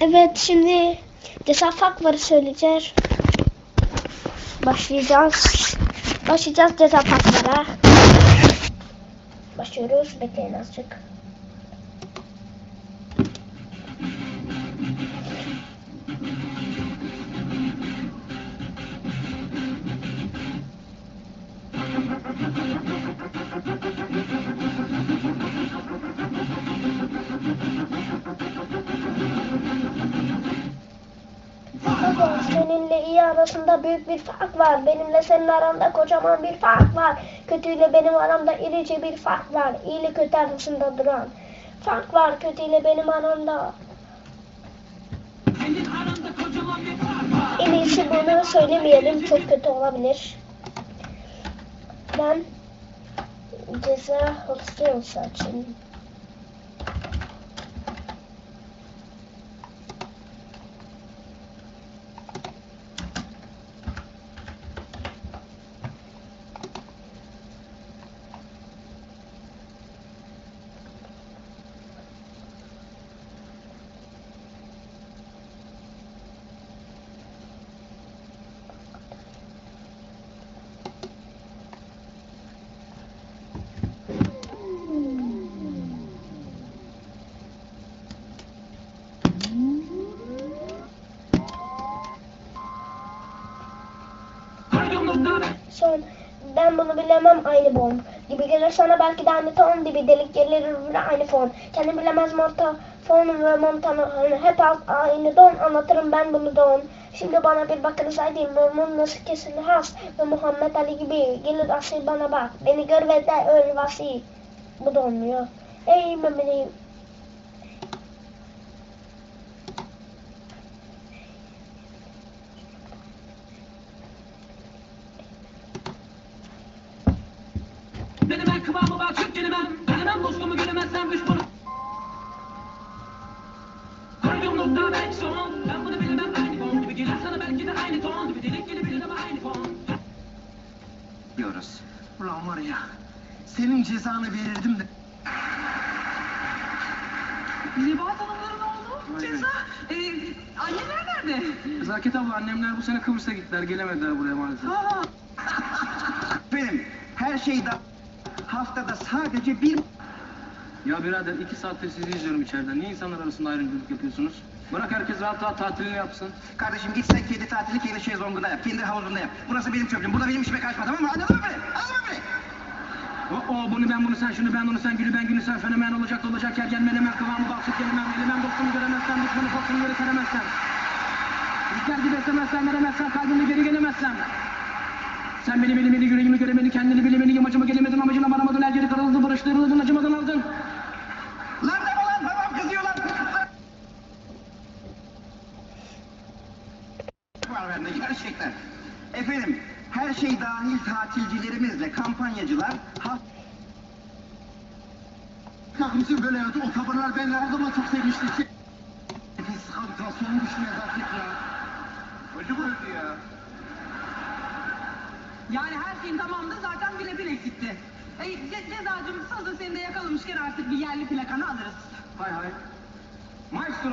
Evet şimdi ceza farkları söyleyeceğiz. Başlayacağız. Başlayacağız ceza farklara. Başlıyoruz. Bekleyin azıcık. Seninle iyi arasında büyük bir fark var. Benimle senin aranda kocaman bir fark var. Kötüyle benim aramda irice bir fark var. İyi ile kötü arasında duran. Fark var kötüyle benim aramda. Senin aranda kocaman bir fark var. En iyisi bunu söylemeyelim. Çok kötü olabilir. Ben ceza seçin. Kayyumlukta Son ben bunu bilemem aynı bomb gibi gelir sana belki de aynı ton gibi delik gelir aynı fon kendim bilemez monta fon ve montana hani hep alt aynı don anlatırım ben bunu don. Şimdi bana bir bakınız haydi murmun nasıl kesilir has ve Muhammed Ali gibi. Gelir asil bana bak beni gör ve de öl vasi bu da olmuyor ey memeliyim Denemem kıvamı bak çok denemem. Denemem dostluğumu göremezsem düşmanım. Kayyumlukta ben son. Ben bunu bilemem aynı fon gibi gelir sana belki de aynı ton gibi delik gelebilir ama aynı fon. diyoruz. Ulan var ya, senin cezanı verirdim de. Nebahat Hanımların oğlu ceza. Ee, anneler nerede? Nezaket abla annemler bu sene Kıbrıs'a gittiler gelemediler buraya maalesef. Aa, Benim her şeyde haftada sadece bir Ya birader iki saattir sizi izliyorum içeriden. Niye insanlar arasında ayrımcılık yapıyorsunuz? Bırak herkes rahat rahat tatilini yapsın. Kardeşim git sen kedi tatili kendi şezlongunda yap, kendi havuzunda yap. Burası benim çöplüğüm, burada benim işime karışma tamam mı? Anladın mı beni? Anladın mı beni? O, o bunu ben bunu sen şunu ben onu sen gülü ben günü sen fenomen olacak da olacak yer gelme elemem kıvamı bak süt gelemem elemem dostumu göremezsem düşmanı korkumu geri seremezsem. Rüzgar gibi esemezsen veremezsen kalbimde geri gelemezsem. Sen beni bilemedi yüreğimi göremedi kendini bilemedi yamacıma gelemedin amacına varamadın el geri kırıldı barıştırıldın acımadan aldın. Lan deme lan, babam kızıyor lan. Var bende gerçekten. Efendim, her şey dahil tatilcilerimizle kampanyacılar Ya bizim böyle yaptı, o tavırlar beni o zaman çok sevmişti. Biz kantasyon düşmez artık ya. Öldü mü öldü ya? Yani her şeyin tamamdı zaten bile bile eksikti. E, ce cezacım hazır seni de yakalamışken artık bir yerli plakanı alırız. Hay hay. Maestro.